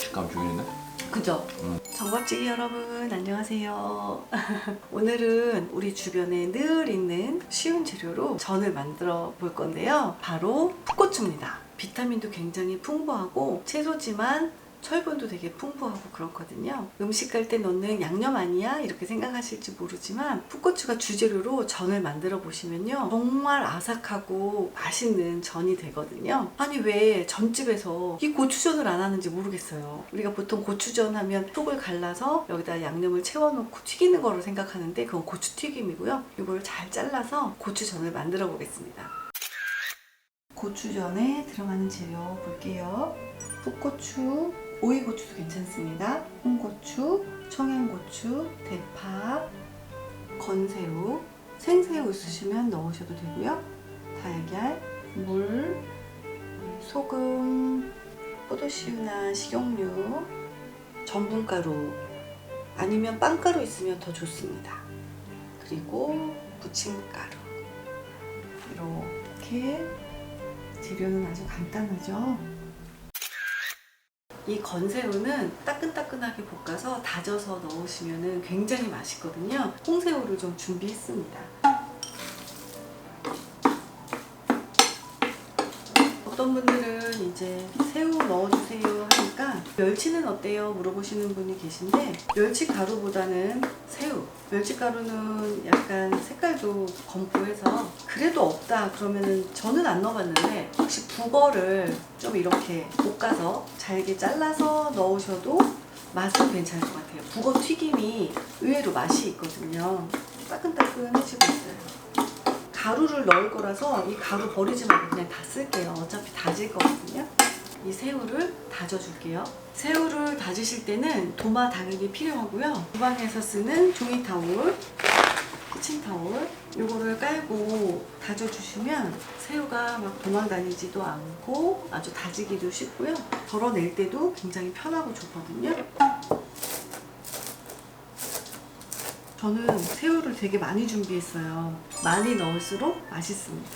식감 죽이네. 그죠? 음. 정밥찌개 여러분 안녕하세요. 오늘은 우리 주변에 늘 있는 쉬운 재료로 전을 만들어 볼 건데요. 바로 풋고추입니다. 비타민도 굉장히 풍부하고 채소지만 철분도 되게 풍부하고 그렇거든요. 음식 할때 넣는 양념 아니야? 이렇게 생각하실지 모르지만 풋고추가 주재료로 전을 만들어 보시면요. 정말 아삭하고 맛있는 전이 되거든요. 아니 왜 전집에서 이 고추전을 안 하는지 모르겠어요. 우리가 보통 고추전 하면 속을 갈라서 여기다 양념을 채워놓고 튀기는 거로 생각하는데 그건 고추 튀김이고요. 이걸 잘 잘라서 고추전을 만들어 보겠습니다. 고추전에 들어가는 재료 볼게요. 풋고추, 오이고추도 괜찮습니다. 홍고추, 청양고추, 대파, 건새우, 생새우 있으시면 넣으셔도 되고요. 달걀, 물, 소금, 포도씨유나 식용유, 전분가루 아니면 빵가루 있으면 더 좋습니다. 그리고 부침가루 이렇게 재료는 아주 간단하죠. 이 건새우는 따끈따끈하게 볶아서 다져서 넣으시면 굉장히 맛있거든요. 홍새우를 좀 준비했습니다. 어떤 분들은 이제 새우 넣어주세요 하니까 멸치는 어때요? 물어보시는 분이 계신데 멸치 가루보다는 새우 멸치 가루는 약간 색깔도 검고해서 그래도 없다 그러면은 저는 안 넣어봤는데 혹시 북어를 좀 이렇게 볶아서 잘게 잘라서 넣으셔도 맛은 괜찮을 것 같아요 북어 튀김이 의외로 맛이 있거든요 따끈따끈해지고 있어요 가루를 넣을 거라서 이 가루 버리지 말고 그냥 다 쓸게요. 어차피 다질 거거든요. 이 새우를 다져줄게요. 새우를 다지실 때는 도마 당연히 필요하고요. 주방에서 쓰는 종이 타올, 키친 타올 요거를 깔고 다져주시면 새우가 막 도망다니지도 않고 아주 다지기도 쉽고요. 덜어낼 때도 굉장히 편하고 좋거든요. 저는 새우를 되게 많이 준비했어요. 많이 넣을수록 맛있습니다.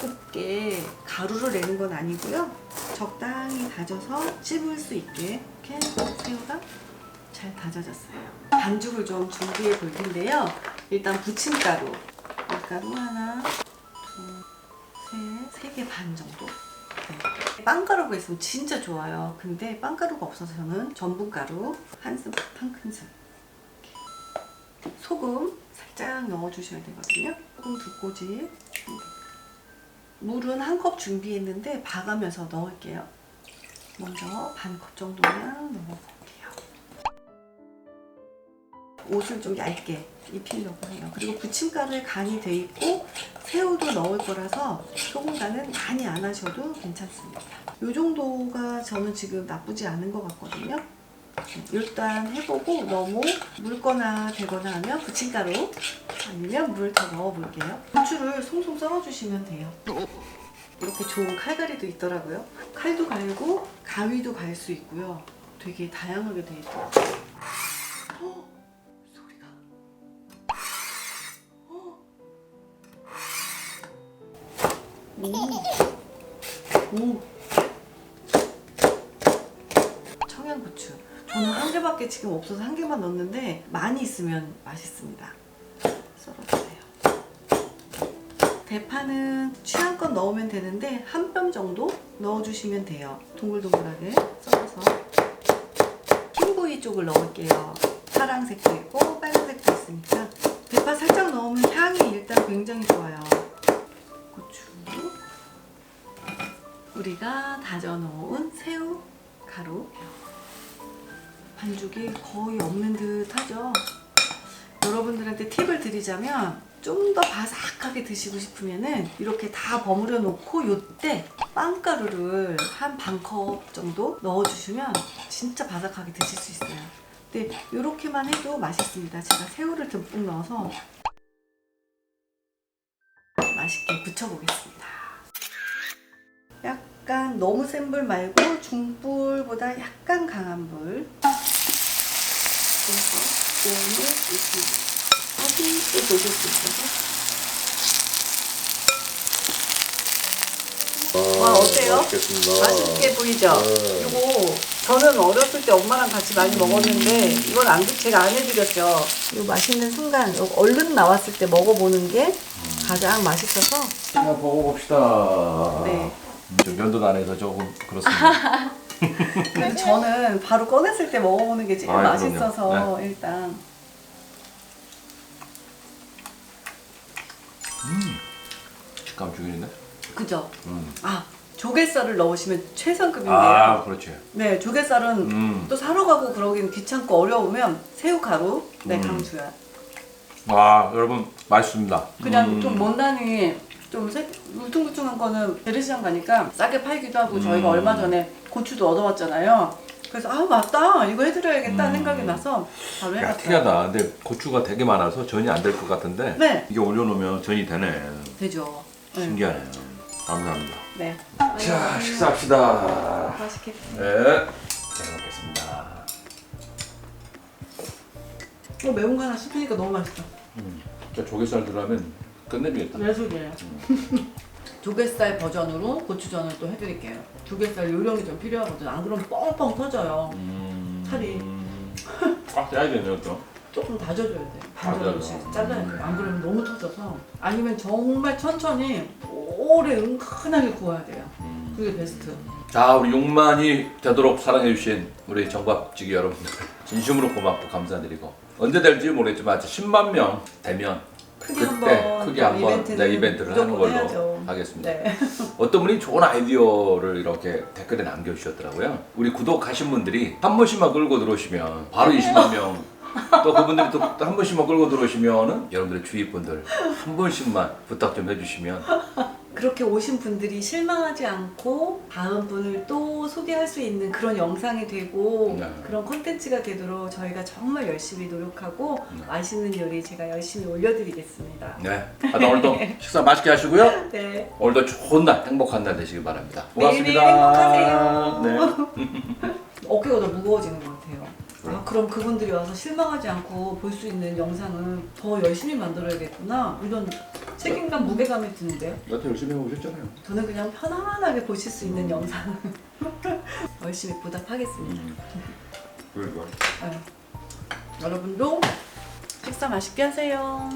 곱게 가루를 내는 건 아니고요. 적당히 다져서 씹을 수 있게 이렇게 새우가 잘 다져졌어요. 반죽을 좀 준비해 볼 텐데요. 일단 부침가루. 밀가루 하나, 둘, 셋, 세 개 반 정도. 네. 빵가루가 있으면 진짜 좋아요. 근데 빵가루가 없어서 저는 전분가루 한 스푼, 한 큰술. 소금 살짝 넣어주셔야 되거든요. 소금 두 꼬집. 물은 한 컵 준비했는데 봐가면서 넣을게요. 먼저 반 컵 정도만 넣어볼게요. 옷을 좀 얇게 입히려고 해요. 그리고 부침가루에 간이 돼 있고 새우도 넣을 거라서 소금 간은 많이 안 하셔도 괜찮습니다. 이 정도가 저는 지금 나쁘지 않은 것 같거든요. 일단 해보고 너무 묽거나 되거나 하면 부침가루 아니면 물 더 넣어볼게요. 고추를 송송 썰어주시면 돼요. 이렇게 좋은 칼갈이도 있더라고요. 칼도 갈고 가위도 갈 수 있고요. 되게 다양하게 돼 있더라고요. 어, 소리가. 어. 오. 오. 청양고추. 저는 한 개밖에 지금 없어서 한 개만 넣었는데 많이 있으면 맛있습니다. 썰어주세요. 대파는 취향껏 넣으면 되는데 한 뼘 정도 넣어주시면 돼요. 동글동글하게 썰어서 흰 부위 쪽을 넣을게요. 파란색도 있고 빨간색도 있으니까 대파 살짝 넣으면 향이 일단 굉장히 좋아요. 고추 우리가 다져놓은 새우 가루 반죽이 거의 없는 듯 하죠. 여러분들한테 팁을 드리자면 좀 더 바삭하게 드시고 싶으면은 이렇게 다 버무려 놓고 요때 빵가루를 한 반 컵 정도 넣어주시면 진짜 바삭하게 드실 수 있어요. 근데 이렇게만 해도 맛있습니다. 제가 새우를 듬뿍 넣어서 맛있게 부쳐보겠습니다. 약간 너무 센 불 말고 중불보다 약간 강한 불. 그래서 오늘 이렇게 확인해 보실 수 있어서 와, 어때요? 맛있겠습니다. 맛있게 보이죠? 네. 이거 저는 어렸을 때 엄마랑 같이 많이 먹었는데 이건 안 제가 안 해드렸죠. 이 맛있는 순간 요 얼른 나왔을 때 먹어보는 게 가장 맛있어서 한번 먹어봅시다. 네. 음, 좀 면도 안 해서 조금 그렇습니다. 저는 바로 꺼냈을 때 먹어보는 게 제일 아이, 맛있어서 그럼요. 일단 식감 죽이는데? 그죠? 음. 아 조갯살을 넣으시면 최상급인데요. 아, 그렇지. 네 조갯살은 음. 또 사러 가고 그러긴 귀찮고 어려우면 새우가루 네 음. 강추야. 와, 여러분 맛있습니다. 그냥 음. 좀 못난이 좀 새- 울퉁불퉁한 거는 재래시장 가니까 싸게 팔기도 하고 음. 저희가 얼마 전에 고추도 얻어왔잖아요. 그래서 아 맞다 이거 해드려야겠다 음. 생각이 나서 바로 야, 해봤어요. 특이하다. 근데 고추가 되게 많아서 전이 안 될 것 같은데 네. 이게 올려놓으면 전이 되네. 되죠. 네. 신기하네. 감사합니다. 네. 자, 식사합시다. 맛있게. 네. 잘 먹겠습니다. 어, 매운 거 하나 씹으니까 너무 맛있다. 저 조개살 들어가면 끝내주겠다. 내 소리예요. 조갯살 버전으로 고추전을 또 해드릴게요. 조갯살 요령이 좀 필요하거든. 안 그러면 뻥뻥 터져요. 음. 살이. 꽉 짜야 되네요, 또. 조금 다져줘야 돼. 다져서. 잘라야 돼. 안 그러면 너무 터져서. 아니면 정말 천천히 오래 은근하게 구워야 돼요. 그게 베스트. 자, 우리 6만이 되도록 사랑해주신 우리 정밥지기 여러분들 진심으로 고맙고 감사드리고 언제 될지 모르겠지만 10만 명 되면 크게 그때 한번 크게 또 한번 이벤트는 네, 이벤트를 하는 무조건 걸로 해야죠. 하겠습니다. 네. 어떤 분이 좋은 아이디어를 이렇게 댓글에 남겨주셨더라고요. 우리 구독하신 분들이 한 번씩만 끌고 들어오시면 바로 20만 명. 또 그분들이 또 한 번씩만 끌고 들어오시면은 여러분들의 주위 분들 한 번씩만 부탁 좀 해주시면 그렇게 오신 분들이 실망하지 않고 다음 분을 또 소개할 수 있는 그런 영상이 되고 네. 그런 콘텐츠가 되도록 저희가 정말 열심히 노력하고 네. 맛있는 요리 제가 열심히 올려드리겠습니다. 네. 하여튼 오늘도 식사 맛있게 하시고요. 네. 오늘도 좋은 날, 행복한 날 되시기 바랍니다. 고맙습니다. 행복하세요. 네. 어깨가 더 무거워지는 것 같아요. 아, 그럼 그분들이 와서 실망하지 않고 볼 수 있는 영상은 더 열심히 만들어야겠구나. 이런 책임감, 무게감이 드는데요. 여태 열심히 해오셨잖아요. 저는 그냥 편안하게 보실 수 있는 영상을 열심히 보답하겠습니다. 그러니까. 네. 여러분도 식사 맛있게 하세요.